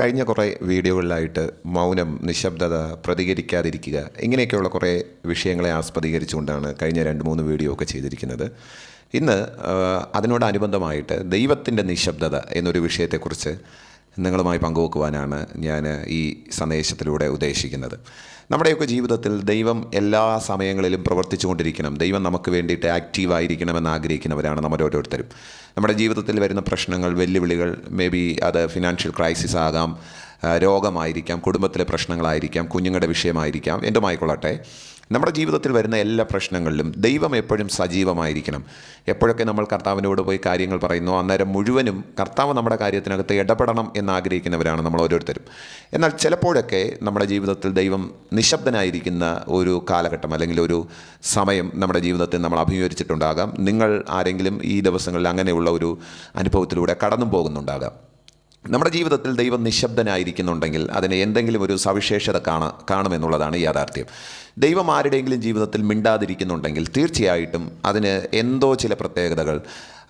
കഴിഞ്ഞ കുറേ വീഡിയോകളിലായിട്ട് മൗനം നിശബ്ദത പ്രതികരിക്കാതിരിക്കുക ഇങ്ങനെയൊക്കെയുള്ള കുറേ വിഷയങ്ങളെ ആസ്പദീകരിച്ചുകൊണ്ടാണ് കഴിഞ്ഞ രണ്ട് മൂന്ന് വീഡിയോ ഒക്കെ ചെയ്തിരിക്കുന്നത്. ഇന്ന് അതിനോടനുബന്ധമായിട്ട് ദൈവത്തിന്റെ നിശബ്ദത എന്നൊരു വിഷയത്തെക്കുറിച്ച് നിങ്ങളുമായി പങ്കുവെക്കുവാനാണ് ഞാൻ ഈ സന്ദേശത്തിലൂടെ ഉദ്ദേശിക്കുന്നത്. നമ്മുടെയൊക്കെ ജീവിതത്തിൽ ദൈവം എല്ലാ സമയങ്ങളിലും പ്രവർത്തിച്ചുകൊണ്ടിരിക്കണം ദൈവം നമുക്ക് വേണ്ടിയിട്ട് ആക്റ്റീവായിരിക്കണമെന്ന് ആഗ്രഹിക്കുന്നവരാണ് നമ്മൾ ഓരോരുത്തരും. നമ്മുടെ ജീവിതത്തിൽ വരുന്ന പ്രശ്നങ്ങൾ വെല്ലുവിളികൾ മേ ബി അത് ഫിനാൻഷ്യൽ ക്രൈസിസ് ആകാം രോഗമായിരിക്കാം കുടുംബത്തിലെ പ്രശ്നങ്ങളായിരിക്കാം കുഞ്ഞുങ്ങളുടെ വിഷയമായിരിക്കാം എന്തുമായിക്കൊള്ളട്ടെ. നമ്മുടെ ജീവിതത്തിൽ വരുന്ന എല്ലാ പ്രശ്നങ്ങളിലും ദൈവം എപ്പോഴും സജീവമായിരിക്കണം. എപ്പോഴൊക്കെ നമ്മൾ കർത്താവിനോട് പോയി കാര്യങ്ങൾ പറയുന്നു അന്നേരം മുഴുവനും കർത്താവ് നമ്മുടെ കാര്യത്തിനകത്ത് ഇടപെടണം എന്നാഗ്രഹിക്കുന്നവരാണ് നമ്മൾ ഓരോരുത്തരും. എന്നാൽ ചിലപ്പോഴൊക്കെ നമ്മുടെ ജീവിതത്തിൽ ദൈവം നിശബ്ദനായിരിക്കുന്ന ഒരു കാലഘട്ടം അല്ലെങ്കിൽ ഒരു സമയം നമ്മുടെ ജീവിതത്തിൽ നമ്മൾ അഭിമുഖീകരിച്ചിട്ടുണ്ടാകാം. നിങ്ങൾ ആരെങ്കിലും ഈ ദിവസങ്ങളിൽ അങ്ങനെയുള്ള ഒരു അനുഭവത്തിലൂടെ കടന്നു പോകുന്നുണ്ടാകാം നമ്മുടെ ജീവിതത്തിൽ ദൈവം നിശബ്ദനായിരിക്കുന്നുണ്ടെങ്കിൽ അതിന് എന്തെങ്കിലും ഒരു സവിശേഷത കാണ കാണുമെന്നുള്ളതാണ് യാഥാർത്ഥ്യം. ദൈവം ആരുടെയെങ്കിലും ജീവിതത്തിൽ മിണ്ടാതിരിക്കുന്നുണ്ടെങ്കിൽ തീർച്ചയായിട്ടും അതിന് എന്തോ ചില പ്രത്യേകതകൾ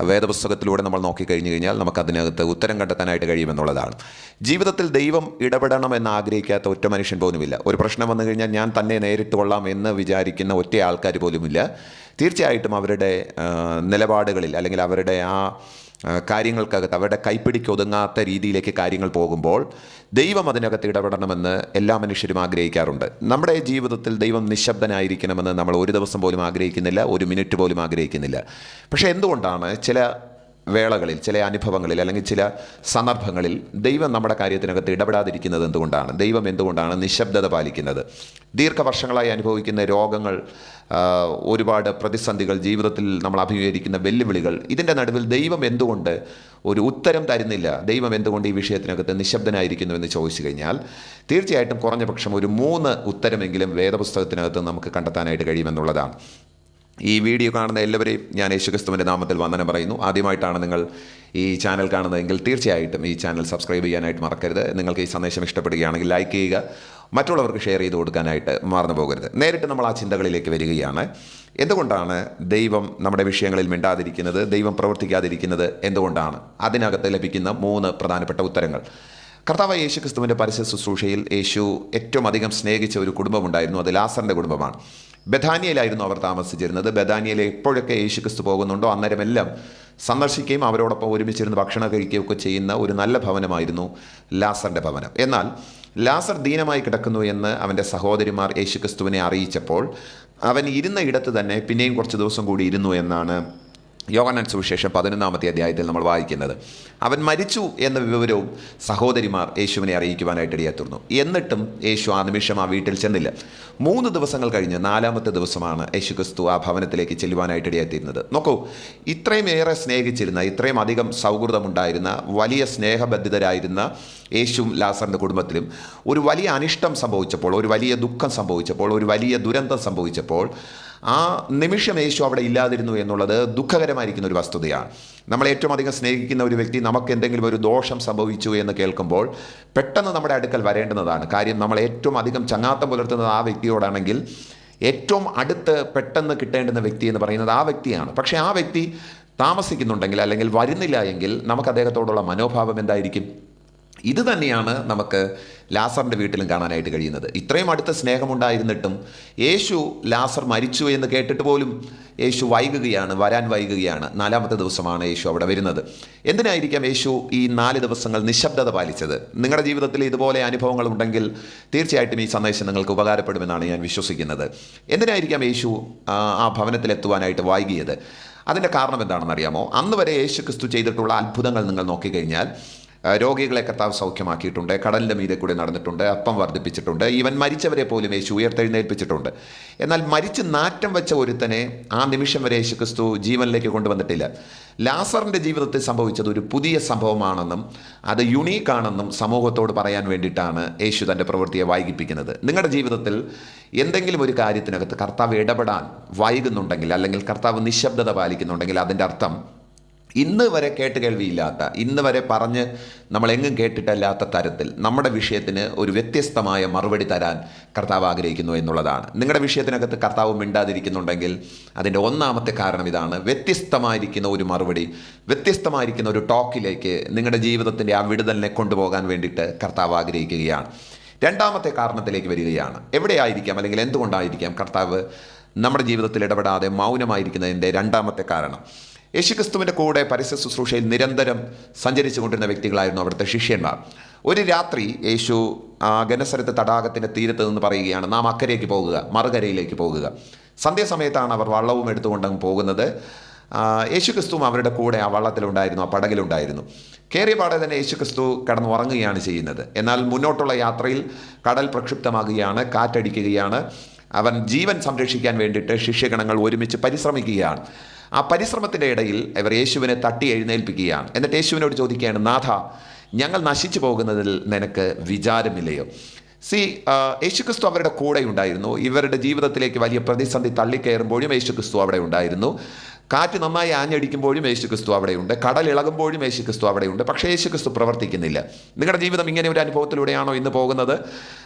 വേദപുസ്തകത്തിലൂടെ നമ്മൾ നോക്കിക്കഴിഞ്ഞു കഴിഞ്ഞാൽ നമുക്ക് നമുക്കതിനകത്ത് ഉത്തരം കണ്ടെത്താനായിട്ട് കഴിയുമെന്നുള്ളതാണ്. ജീവിതത്തിൽ ദൈവം ഇടപെടണമെന്ന് ആഗ്രഹിക്കാത്ത ഒറ്റ മനുഷ്യൻ പോലുമില്ല. ഒരു പ്രശ്നം വന്നു കഴിഞ്ഞാൽ ഞാൻ തന്നെ നേരിട്ട് കൊള്ളാം എന്ന് വിചാരിക്കുന്ന ഒറ്റ ആൾക്കാർ പോലുമില്ല. തീർച്ചയായിട്ടും അവരുടെ നിലപാടുകളിൽ അല്ലെങ്കിൽ അവരുടെ ആ, കാര്യങ്ങൾക്കകത്ത് അവരുടെ കൈപ്പിടിക്ക് ഒതുങ്ങാത്ത രീതിയിലേക്ക് കാര്യങ്ങൾ പോകുമ്പോൾ ദൈവം അതിനകത്ത് ഇടപെടണമെന്ന് എല്ലാ മനുഷ്യരും ആഗ്രഹിക്കാറുണ്ട്. നമ്മുടെ ജീവിതത്തിൽ ദൈവം നിശബ്ദനായിരിക്കണമെന്ന് നമ്മൾ ഒരു ദിവസം പോലും ആഗ്രഹിക്കുന്നില്ല ഒരു മിനിറ്റ് പോലും ആഗ്രഹിക്കുന്നില്ല. പക്ഷേ എന്തുകൊണ്ടാണ് ചില വേളകളിൽ ചില അനുഭവങ്ങളിൽ അല്ലെങ്കിൽ ചില സന്ദർഭങ്ങളിൽ ദൈവം നമ്മുടെ കാര്യത്തിനകത്ത് ഇടപെടാതിരിക്കുന്നത് എന്തുകൊണ്ടാണ്? ദൈവം എന്തുകൊണ്ടാണ് നിശബ്ദത പാലിക്കുന്നത്? ദീർഘവർഷങ്ങളായി അനുഭവിക്കുന്ന രോഗങ്ങൾ ഒരുപാട് പ്രതിസന്ധികൾ ജീവിതത്തിൽ നമ്മൾ അഭിമുഖീകരിക്കുന്ന വെല്ലുവിളികൾ ഇതിന്റെ നടുവിൽ ദൈവം എന്തുകൊണ്ട് ഒരു ഉത്തരം തരുന്നില്ല? ദൈവം എന്തുകൊണ്ട് ഈ വിഷയത്തിനകത്ത് നിശബ്ദനായിരിക്കുന്നു എന്ന് ചോദിച്ചു കഴിഞ്ഞാൽ തീർച്ചയായിട്ടും കുറഞ്ഞ പക്ഷം ഒരു മൂന്ന് ഉത്തരമെങ്കിലും വേദപുസ്തകത്തിനകത്ത് നമുക്ക് കണ്ടെത്താനായിട്ട് കഴിയുമെന്നുള്ളതാണ്. ഈ വീഡിയോ കാണുന്ന എല്ലാവരെയും ഞാൻ യേശുക്രിസ്തുവിന്റെ നാമത്തിൽ വന്ദനം പറയുന്നു. ആദ്യമായിട്ടാണ് നിങ്ങൾ ഈ ചാനൽ കാണുന്നതെങ്കിൽ തീർച്ചയായിട്ടും ഈ ചാനൽ സബ്സ്ക്രൈബ് ചെയ്യാനായിട്ട് മറക്കരുത്. നിങ്ങൾക്ക് ഈ സന്ദേശം ഇഷ്ടപ്പെടുകയാണെങ്കിൽ ലൈക്ക് ചെയ്യുക. മറ്റുള്ളവർക്ക് ഷെയർ ചെയ്ത് കൊടുക്കാനായിട്ട് മറന്നു പോകരുത്. നേരിട്ട് നമ്മൾ ആ ചിന്തകളിലേക്ക് വരികയാണ്. എന്തുകൊണ്ടാണ് ദൈവം നമ്മുടെ വിഷയങ്ങളിൽ മിണ്ടാതിരിക്കുന്നത്? ദൈവം പ്രവർത്തിക്കാതിരിക്കുന്നത് എന്തുകൊണ്ടാണ്? അതിനകത്ത് ലഭിക്കുന്ന മൂന്ന് പ്രധാനപ്പെട്ട ഉത്തരങ്ങൾ. കർത്താവ് യേശു ക്രിസ്തുവിന്റെ പരസ്യ ശുശ്രൂഷയിൽ യേശു ഏറ്റവും അധികം സ്നേഹിച്ച ഒരു കുടുംബമുണ്ടായിരുന്നു. അത് ലാസറിന്റെ കുടുംബമാണ്. ബദാനിയയിലായിരുന്നു അവർ താമസിച്ചിരുന്നത്. ബഥാനിയയിൽ എപ്പോഴൊക്കെ യേശു ക്രിസ്തു പോകുന്നുണ്ടോ അന്നേരമെല്ലാം സന്ദർശിക്കുകയും അവരോടൊപ്പം ഒരുമിച്ചിരുന്ന് ഭക്ഷണം കഴിക്കുകയൊക്കെ ചെയ്യുന്ന ഒരു നല്ല ഭവനമായിരുന്നു ലാസറിന്റെ ഭവനം. എന്നാൽ ലാസർ ദീനമായി കിടക്കുന്നു എന്ന് അവന്റെ സഹോദരിമാർ യേശു ക്രിസ്തുവിനെ അറിയിച്ചപ്പോൾ അവൻ ഇരുന്ന ഇടത്ത് തന്നെ പിന്നെയും കുറച്ച് ദിവസം കൂടി ഇരുന്നു എന്നാണ് യോഹന്നാൻ സുവിശേഷം പതിനൊന്നാമത്തെ അധ്യായത്തിൽ നമ്മൾ വായിക്കുന്നത് അവൻ മരിച്ചു എന്ന വിവരവും സഹോദരിമാർ യേശുവിനെ അറിയിക്കുവാനായിട്ട് ഇടയാത്തുന്നു എന്നിട്ടും യേശു ആ നിമിഷം ആ വീട്ടിൽ ചെന്നില്ല. മൂന്ന് ദിവസങ്ങൾ കഴിഞ്ഞ് നാലാമത്തെ ദിവസമാണ് യേശു ക്രിസ്തു ആ ഭവനത്തിലേക്ക് ചെല്ലുവാനായിട്ട് ഇടയാത്തിരുന്നത് നോക്കൂ ഇത്രയും ഏറെ സ്നേഹിച്ചിരുന്ന ഇത്രയും അധികം സൗഹൃദമുണ്ടായിരുന്ന വലിയ സ്നേഹബന്ധിതരായിരുന്ന യേശുവും ലാസറിന്റെ കുടുംബത്തിലും ഒരു വലിയ അനിഷ്ടം സംഭവിച്ചപ്പോൾ ഒരു വലിയ ദുഃഖം സംഭവിച്ചപ്പോൾ ഒരു വലിയ ദുരന്തം സംഭവിച്ചപ്പോൾ ആ നിമിഷം യേശു അവിടെ ഇല്ലാതിരുന്നു എന്നുള്ളത് ദുഃഖകരമായിരിക്കുന്ന ഒരു വസ്തുതയാണ്. നമ്മൾ ഏറ്റവും അധികം സ്നേഹിക്കുന്ന ഒരു വ്യക്തി നമുക്ക് എന്തെങ്കിലും ഒരു ദോഷം സംഭവിച്ചു എന്ന് കേൾക്കുമ്പോൾ പെട്ടെന്ന് നമ്മുടെ അടുക്കൽ വരേണ്ടുന്നതാണ്. കാര്യം നമ്മൾ ഏറ്റവും അധികം ചങ്ങാത്തം പുലർത്തുന്നത് ആ വ്യക്തിയോടാണെങ്കിൽ ഏറ്റവും അടുത്ത് പെട്ടെന്ന് കിട്ടേണ്ടുന്ന വ്യക്തി എന്ന് പറയുന്നത് ആ വ്യക്തിയാണ്. പക്ഷേ ആ വ്യക്തി താമസിക്കുന്നുണ്ടെങ്കിൽ അല്ലെങ്കിൽ വരുന്നില്ല എങ്കിൽ നമുക്ക് അദ്ദേഹത്തോടുള്ള മനോഭാവം എന്തായിരിക്കും? ഇത് തന്നെയാണ് നമുക്ക് ലാസറിന്റെ വീട്ടിലും കാണാനായിട്ട് കഴിയുന്നത്. ഇത്രയും അടുത്ത സ്നേഹമുണ്ടായിരുന്നിട്ടും യേശു ലാസർ മരിച്ചു എന്ന് കേട്ടിട്ട് പോലും യേശു വൈകുകയാണ് വരാൻ വൈകുകയാണ്. നാലാമത്തെ ദിവസമാണ് യേശു അവിടെ വരുന്നത്. എന്തിനായിരിക്കാം യേശു ഈ നാല് ദിവസങ്ങൾ നിശബ്ദത പാലിച്ചത്? നിങ്ങളുടെ ജീവിതത്തിൽ ഇതുപോലെ അനുഭവങ്ങൾ ഉണ്ടെങ്കിൽ തീർച്ചയായിട്ടും ഈ സന്ദേശം നിങ്ങൾക്ക് ഉപകാരപ്പെടുമെന്നാണ് ഞാൻ വിശ്വസിക്കുന്നത്. എന്തിനായിരിക്കാം യേശു ആ, ഭവനത്തിലെത്തുവാനായിട്ട് വൈകിയത്? അതിന്റെ കാരണം എന്താണെന്നറിയാമോ? അന്ന് വരെ യേശു ക്രിസ്തു ചെയ്തിട്ടുള്ള അത്ഭുതങ്ങൾ നിങ്ങൾ നോക്കിക്കഴിഞ്ഞാൽ രോഗികളെ കർത്താവ് സൗഖ്യമാക്കിയിട്ടുണ്ട് കടലിന്റെ മീതെ കൂടി നടന്നിട്ടുണ്ട് അപ്പം വർദ്ധിപ്പിച്ചിട്ടുണ്ട് ഈവൻ മരിച്ചവരെ പോലും യേശു ഉയർത്തെഴുന്നേൽപ്പിച്ചിട്ടുണ്ട്. എന്നാൽ മരിച്ച് നാറ്റം വെച്ച ഒരുത്തനെ ആ നിമിഷം വരെ യേശു ക്രിസ്തു ജീവനിലേക്ക് കൊണ്ടുവന്നിട്ടില്ല. ലാസറിന്റെ ജീവിതത്തിൽ സംഭവിച്ചത് ഒരു പുതിയ സംഭവമാണെന്നും അത് യുണീക്കാണെന്നും സമൂഹത്തോട് പറയാൻ വേണ്ടിയിട്ടാണ് യേശു തന്റെ പ്രവൃത്തിയെ വൈകിപ്പിക്കുന്നത്. നിങ്ങളുടെ ജീവിതത്തിൽ എന്തെങ്കിലും ഒരു കാര്യത്തിനകത്ത് കർത്താവ് ഇടപെടാൻ വൈകുന്നുണ്ടെങ്കിൽ അല്ലെങ്കിൽ കർത്താവ് നിശബ്ദത പാലിക്കുന്നുണ്ടെങ്കിൽ അതിന്റെ അർത്ഥം ഇന്ന് വരെ കേട്ട് കേൾവിയില്ലാത്ത ഇന്ന് വരെ പറഞ്ഞ് നമ്മളെങ്ങും കേട്ടിട്ടല്ലാത്ത തരത്തിൽ നമ്മുടെ വിഷയത്തിന് ഒരു വ്യത്യസ്തമായ മറുപടി തരാൻ കർത്താവ് ആഗ്രഹിക്കുന്നു എന്നുള്ളതാണ്. നിങ്ങളുടെ വിഷയത്തിനകത്ത് കർത്താവ് മിണ്ടാതിരിക്കുന്നുണ്ടെങ്കിൽ അതിന്റെ ഒന്നാമത്തെ കാരണം ഇതാണ്. വ്യത്യസ്തമായിരിക്കുന്ന ഒരു മറുപടി വ്യത്യസ്തമായിരിക്കുന്ന ഒരു ടോക്കിലേക്ക് നിങ്ങളുടെ ജീവിതത്തിന്റെ ആ വിടുതലിനെ കൊണ്ടുപോകാൻ വേണ്ടിയിട്ട് കർത്താവ് ആഗ്രഹിക്കുകയാണ്. രണ്ടാമത്തെ കാരണത്തിലേക്ക് വരികയാണ്. എവിടെയായിരിക്കാം അല്ലെങ്കിൽ എന്തുകൊണ്ടായിരിക്കാം കർത്താവ് നമ്മുടെ ജീവിതത്തിൽ ഇടപെടാതെ മൗനമായിരിക്കുന്നതിന്റെ രണ്ടാമത്തെ കാരണം? യേശുക്രിസ്തുവിന്റെ കൂടെ പരസ്യ ശുശ്രൂഷയിൽ നിരന്തരം സഞ്ചരിച്ചു കൊണ്ടിരുന്ന വ്യക്തികളായിരുന്നു അവിടുത്തെ ശിഷ്യന്മാർ. ഒരു രാത്രി യേശു ഗനസരത്ത് തടാകത്തിന്റെ തീരത്ത് നിന്ന് പറയുകയാണ് നാം അക്കരയ്ക്ക് പോകുക മറുകരയിലേക്ക് പോകുക. സന്ധ്യാസമയത്താണ് അവർ വള്ളവും എടുത്തുകൊണ്ടങ്ങ് പോകുന്നത്. യേശുക്രിസ്തുവും അവരുടെ കൂടെ ആ വള്ളത്തിലുണ്ടായിരുന്നു ആ പടകിലുണ്ടായിരുന്നു. കയറിയ പാടെ തന്നെ യേശുക്രിസ്തു കടന്ന് ഉറങ്ങുകയാണ് ചെയ്യുന്നത്. എന്നാൽ മുന്നോട്ടുള്ള യാത്രയിൽ കടൽ പ്രക്ഷുബ്ധമാകുകയാണ് കാറ്റടിക്കുകയാണ്. അവൻ ജീവൻ സംരക്ഷിക്കാൻ വേണ്ടിയിട്ട് ശിഷ്യഗണങ്ങൾ ഒരുമിച്ച് പരിശ്രമിക്കുകയാണ്. ആ പരിശ്രമത്തിന്റെ ഇടയിൽ ഇവർ യേശുവിനെ തട്ടി എഴുന്നേൽപ്പിക്കുകയാണ്. എന്നിട്ട് യേശുവിനോട് ചോദിക്കുകയാണ് നാഥ ഞങ്ങൾ നശിച്ചു പോകുന്നതിൽ നിനക്ക് വിചാരമില്ലയോ? സി യേശുക്രിസ്തു അവരുടെ കൂടെ ഉണ്ടായിരുന്നു. ഇവരുടെ ജീവിതത്തിലേക്ക് വലിയ പ്രതിസന്ധി തള്ളിക്കയറുമ്പോഴും യേശുക്രിസ്തു അവിടെ ഉണ്ടായിരുന്നു. കാറ്റ് നന്നായി ആഞ്ഞടിക്കുമ്പോഴും യേശുക്രിസ്തു അവിടെയുണ്ട്. കടൽ ഇളകുമ്പോഴും യേശുക്രിസ്തു അവിടെയുണ്ട്. പക്ഷേ യേശുക്രിസ്തു പ്രവർത്തിക്കുന്നില്ല. നിങ്ങളുടെ ജീവിതം ഇങ്ങനെ ഒരു അനുഭവത്തിലൂടെയാണോ ഇന്ന് പോകുന്നത്?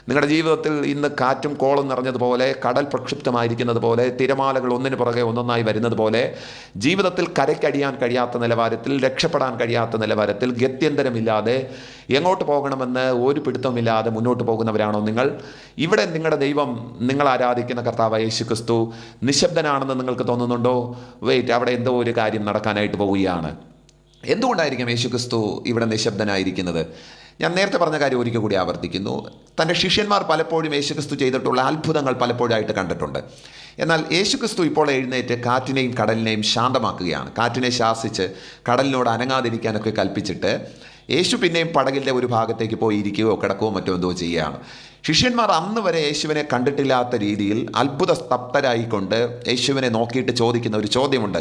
നിങ്ങളുടെ ജീവിതത്തിൽ ഇന്ന് കാറ്റും കോളും നിറഞ്ഞതുപോലെ കടൽ പ്രക്ഷുബ്ധമായിരിക്കുന്നത് പോലെ തിരമാലകൾ ഒന്നിനു പുറകെ ഒന്നൊന്നായി വരുന്നത് പോലെ ജീവിതത്തിൽ കരയ്ക്കടിയാൻ കഴിയാത്ത നിലവാരത്തിൽ രക്ഷപ്പെടാൻ കഴിയാത്ത നിലവാരത്തിൽ ഗത്യന്തരമില്ലാതെ എങ്ങോട്ട് പോകണമെന്ന് ഒരു പിടുത്തമില്ലാതെ മുന്നോട്ട് പോകുന്നവരാണോ നിങ്ങൾ? ഇവിടെ നിങ്ങളുടെ ദൈവം നിങ്ങൾ ആരാധിക്കുന്ന കർത്താവ് യേശു ക്രിസ്തു നിശബ്ദനാണെന്ന് നിങ്ങൾക്ക് തോന്നുന്നുണ്ടോ? വെയിറ്റ് അവിടെ എന്തോ ഒരു കാര്യം നടക്കാനായിട്ട് പോവുകയാണ്. എന്തുകൊണ്ടായിരിക്കും യേശുക്രിസ്തു ഇവിടെ നിശബ്ദനായിരിക്കുന്നത്? ഞാൻ നേരത്തെ പറഞ്ഞ കാര്യം ഒരിക്കൽ കൂടി ആവർത്തിക്കുന്നു. തന്റെ ശിഷ്യന്മാർ പലപ്പോഴും യേശുക്രിസ്തു ചെയ്തിട്ടുള്ള അത്ഭുതങ്ങൾ പലപ്പോഴായിട്ട് കണ്ടിട്ടുണ്ട്. എന്നാൽ യേശുക്രിസ്തു ഇപ്പോൾ എഴുന്നേറ്റ് കാറ്റിനെയും കടലിനെയും ശാന്തമാക്കുകയാണ്. കാറ്റിനെ ശാസിച്ച് കടലിനോട് അനങ്ങാതിരിക്കാനൊക്കെ കൽപ്പിച്ചിട്ട് യേശു പിന്നെയും പടകിന്റെ ഒരു ഭാഗത്തേക്ക് പോയി ഇരിക്കുകയോ കിടക്കുകയോ മറ്റോ എന്തോ ചെയ്യുകയാണ്. ശിഷ്യന്മാർ അന്ന് വരെ യേശുവിനെ കണ്ടിട്ടില്ലാത്ത രീതിയിൽ അത്ഭുത സ്തബ്ധരായിക്കൊണ്ട് യേശുവിനെ നോക്കിയിട്ട് ചോദിക്കുന്ന ഒരു ചോദ്യമുണ്ട്.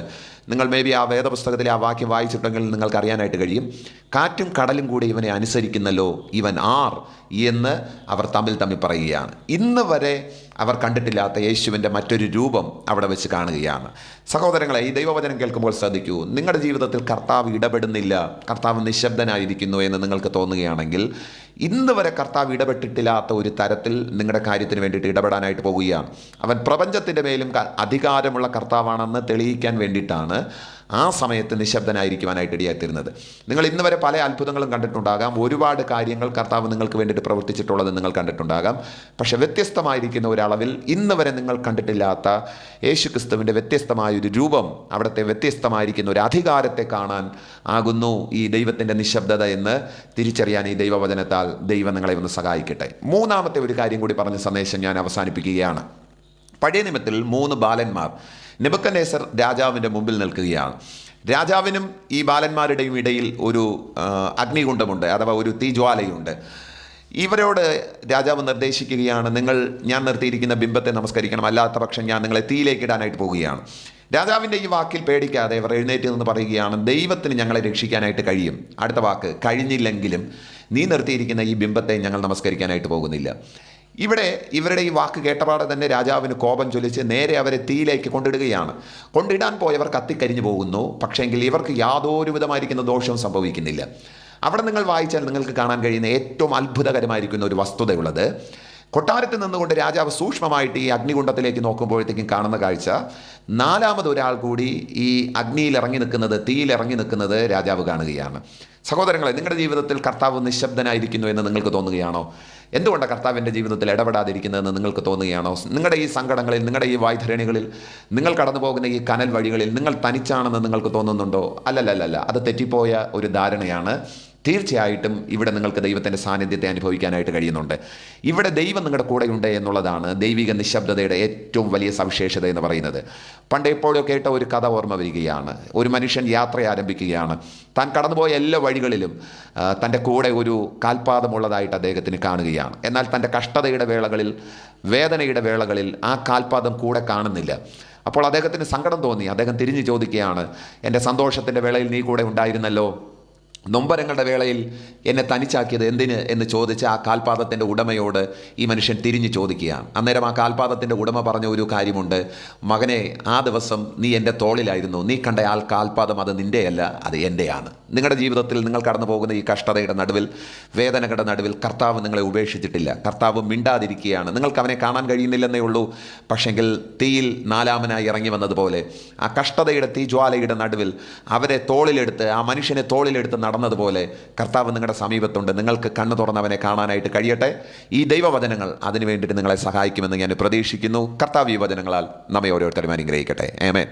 നിങ്ങൾ മേ ബി ആ വേദപുസ്തകത്തിലെ ആ വാക്യം വായിച്ചിട്ടുണ്ടെങ്കിൽ നിങ്ങൾക്ക് അറിയാനായിട്ട് കഴിയും. കാറ്റും കടലും കൂടി ഇവനെ അനുസരിക്കുന്നല്ലോ ഇവൻ ആർ എന്ന് അവർ തമ്മിൽ തമ്മിൽ പറയുകയാണ്. ഇന്ന് വരെ അവർ കണ്ടിട്ടില്ലാത്ത യേശുവിന്റെ മറ്റൊരു രൂപം അവിടെ വെച്ച് കാണുകയാണ്. സഹോദരങ്ങളെ ഈ ദൈവവചനം കേൾക്കുമ്പോൾ ശ്രദ്ധിക്കൂ. നിങ്ങളുടെ ജീവിതത്തിൽ കർത്താവ് ഇടപെടുന്നില്ല. കർത്താവ് നിശബ്ദനായിരിക്കുന്നു എന്ന് നിങ്ങൾക്ക് തോന്നുകയാണെങ്കിൽ ഇന്ന് വരെ കർത്താവ് ഇടപെട്ടിട്ടില്ലാത്ത ഒരു തരത്തിൽ നിങ്ങളുടെ കാര്യത്തിന് വേണ്ടിയിട്ട് ഇടപെടാനായിട്ട് പോവുകയാണ്. അവൻ പ്രപഞ്ചത്തിന്റെ മേലും അധികാരമുള്ള കർത്താവാണെന്ന് തെളിയിക്കാൻ വേണ്ടിയിട്ടാണ് ആ സമയത്ത് നിശബ്ദനായിരിക്കുവാനായിട്ട് ഇടയായിത്തീരുന്നത്. നിങ്ങൾ ഇന്ന് വരെ പല അത്ഭുതങ്ങളും കണ്ടിട്ടുണ്ടാകാം. ഒരുപാട് കാര്യങ്ങൾ കർത്താവ് നിങ്ങൾക്ക് വേണ്ടിയിട്ട് പ്രവർത്തിച്ചിട്ടുള്ളത് നിങ്ങൾ കണ്ടിട്ടുണ്ടാകാം. പക്ഷേ വ്യത്യസ്തമായിരിക്കുന്ന ഒരളവിൽ ഇന്ന് വരെ നിങ്ങൾ കണ്ടിട്ടില്ലാത്ത യേശു ക്രിസ്തുവിന്റെ വ്യത്യസ്തമായൊരു രൂപം അവിടുത്തെ വ്യത്യസ്തമായിരിക്കുന്ന ഒരു അധികാരത്തെ കാണാൻ ആകുന്നു ഈ ദൈവത്തിന്റെ നിശബ്ദത എന്ന് തിരിച്ചറിയാൻ ഈ ദൈവവചനത്താൽ ദൈവം നിങ്ങളെ ഒന്ന് സഹായിക്കട്ടെ. മൂന്നാമത്തെ ഒരു കാര്യം കൂടി പറഞ്ഞ സന്ദേശം ഞാൻ അവസാനിപ്പിക്കുകയാണ്. പഴയ നിയമത്തിൽ മൂന്ന് ബാലന്മാർ നെബുക്കനേസർ രാജാവിന്റെ മുമ്പിൽ നിൽക്കുകയാണ്. രാജാവിനും ഈ ബാലന്മാരുടെയും ഇടയിൽ ഒരു അഗ്നികുണ്ഡമുണ്ട് അഥവാ ഒരു തീജ്വാലയുണ്ട്. ഇവരോട് രാജാവ് നിർദ്ദേശിക്കുകയാണ് നിങ്ങൾ ഞാൻ നിർത്തിയിരിക്കുന്ന ബിംബത്തെ നമസ്കരിക്കണം. അല്ലാത്ത പക്ഷം ഞാൻ നിങ്ങളെ തീയിലേക്ക് ഇടാനായിട്ട് പോവുകയാണ്. രാജാവിന്റെ ഈ വാക്കിൽ പേടിക്കാതെ ഇവർ എഴുന്നേറ്റ് നിന്ന് പറയുകയാണ് ദൈവത്തിന് ഞങ്ങളെ രക്ഷിക്കാനായിട്ട് കഴിയും. അടുത്ത വാക്ക് കഴിഞ്ഞില്ലെങ്കിലും നീ നിർത്തിയിരിക്കുന്ന ഈ ബിംബത്തെ ഞങ്ങൾ നമസ്കരിക്കാനായിട്ട് പോകുന്നില്ല. ഇവിടെ ഇവരുടെ ഈ വാക്ക് കേട്ടപാടെ തന്നെ രാജാവിന് കോപം ചൊലിച്ച് നേരെ അവരെ തീയിലേക്ക് കൊണ്ടിടുകയാണ്. കൊണ്ടിടാൻ പോയവർ കത്തിക്കരിഞ്ഞു പോകുന്നു. പക്ഷേങ്കിൽ ഇവർക്ക് യാതൊരു വിധമായിരിക്കുന്ന ദോഷവും സംഭവിക്കുന്നില്ല. അവിടെ നിങ്ങൾ വായിച്ചാൽ നിങ്ങൾക്ക് കാണാൻ കഴിയുന്ന ഏറ്റവും അത്ഭുതകരമായിരിക്കുന്ന ഒരു വസ്തുതയുള്ളത്. കൊട്ടാരത്തിൽ നിന്നുകൊണ്ട് രാജാവ് സൂക്ഷ്മമായിട്ട് ഈ അഗ്നികുണ്ഡത്തിലേക്ക് നോക്കുമ്പോഴത്തേക്കും കാണുന്ന കാഴ്ച. നാലാമത് ഒരാൾ കൂടി ഈ അഗ്നിയിൽ ഇറങ്ങി നിൽക്കുന്നത് തീയിൽ ഇറങ്ങി നിൽക്കുന്നത് രാജാവ് കാണുകയാണ്. സഹോദരങ്ങളെ നിങ്ങളുടെ ജീവിതത്തിൽ കർത്താവ് നിശബ്ദനായിരിക്കുന്നു എന്ന് നിങ്ങൾക്ക് തോന്നുകയാണോ? എന്തുകൊണ്ടാണ് കർത്താവിന്റെ ജീവിതത്തിൽ ഇടപെടാതിരിക്കുന്നതെന്ന് നിങ്ങൾക്ക് തോന്നുകയാണോ? നിങ്ങളുടെ ഈ സങ്കടങ്ങളിൽ നിങ്ങളുടെ ഈ വായ്ധരണികളിൽ നിങ്ങൾ കടന്നു പോകുന്ന ഈ കനൽ വഴികളിൽ നിങ്ങൾ തനിച്ചാണെന്ന് നിങ്ങൾക്ക് തോന്നുന്നുണ്ടോ? അല്ലല്ലല്ല അത് തെറ്റിപ്പോയ ഒരു ധാരണയാണ്. തീർച്ചയായിട്ടും ഇവിടെ നിങ്ങൾക്ക് ദൈവത്തിന്റെ സാന്നിധ്യത്തെ അനുഭവിക്കാനായിട്ട് കഴിയുന്നുണ്ട്. ഇവിടെ ദൈവം നിങ്ങളുടെ കൂടെയുണ്ട് എന്നുള്ളതാണ് ദൈവിക നിശബ്ദതയുടെ ഏറ്റവും വലിയ സവിശേഷത എന്ന് പറയുന്നത്. പണ്ട് എപ്പോഴോ കേട്ട ഒരു കഥ ഓർമ്മ വരികയാണ്. ഒരു മനുഷ്യൻ യാത്ര ആരംഭിക്കുകയാണ്. താൻ കടന്നുപോയ എല്ലാ വഴികളിലും തന്റെ കൂടെ ഒരു കാൽപാദമുള്ളതായിട്ട് അദ്ദേഹത്തിന് കാണുകയാണ്. എന്നാൽ തന്റെ കഷ്ടതയുടെ വേളകളിൽ വേദനയുടെ വേളകളിൽ ആ കാൽപാദം കൂടെ കാണുന്നില്ല. അപ്പോൾ അദ്ദേഹത്തിന് സങ്കടം തോന്നി. അദ്ദേഹം തിരിഞ്ഞു ചോദിക്കുകയാണ് എന്റെ സന്തോഷത്തിന്റെ വേളയിൽ നീ കൂടെ ഉണ്ടായിരുന്നല്ലോ? നൊമ്പരങ്ങളുടെ വേളയിൽ എന്നെ തനിച്ചാക്കിയത് എന്തിന് എന്ന് ചോദിച്ച ആ കാൽപാദത്തിന്റെ ഉടമയോട് ഈ മനുഷ്യൻ തിരിഞ്ഞു ചോദിക്കുകയാണ്. അന്നേരം ആ കാൽപാദത്തിന്റെ ഉടമ പറഞ്ഞ ഒരു കാര്യമുണ്ട്. മകനെ ആ ദിവസം നീ എന്റെ തോളിലായിരുന്നു. നീ കണ്ട ആ കാൽപാദം അത് നിന്റെയല്ല അത് എന്റെയാണ്. നിങ്ങളുടെ ജീവിതത്തിൽ നിങ്ങൾ കടന്നു പോകുന്ന ഈ കഷ്ടതയുടെ നടുവിൽ വേദനകളുടെ നടുവിൽ കർത്താവ് നിങ്ങളെ ഉപേക്ഷിച്ചിട്ടില്ല. കർത്താവ് മിണ്ടാതിരിക്കുകയാണ്. നിങ്ങൾക്ക് അവനെ കാണാൻ കഴിയുന്നില്ലെന്നേ ഉള്ളൂ. പക്ഷെങ്കിൽ തീയിൽ നാലാമനായി ഇറങ്ങി വന്നതുപോലെ ആ കഷ്ടതയുടെ തീജ്വാലയുടെ നടുവിൽ അവരെ തോളിലെടുത്ത് ആ മനുഷ്യനെ തോളിലെടുത്ത് നടന്നതുപോലെ കർത്താവ് നിങ്ങളുടെ സമീപത്തുണ്ട്. നിങ്ങൾക്ക് കണ്ണു തുറന്നവനെ കാണാനായിട്ട് കഴിയട്ടെ. ഈ ദൈവവചനങ്ങൾ അതിനു വേണ്ടിയിട്ട് നിങ്ങളെ സഹായിക്കുമെന്ന് ഞാൻ പ്രതീക്ഷിക്കുന്നു. കർത്താവ് ഈ വചനങ്ങളാൽ നമ്മെ ഓരോരുത്തരും അനുഗ്രഹിക്കട്ടെ. ഏമേൻ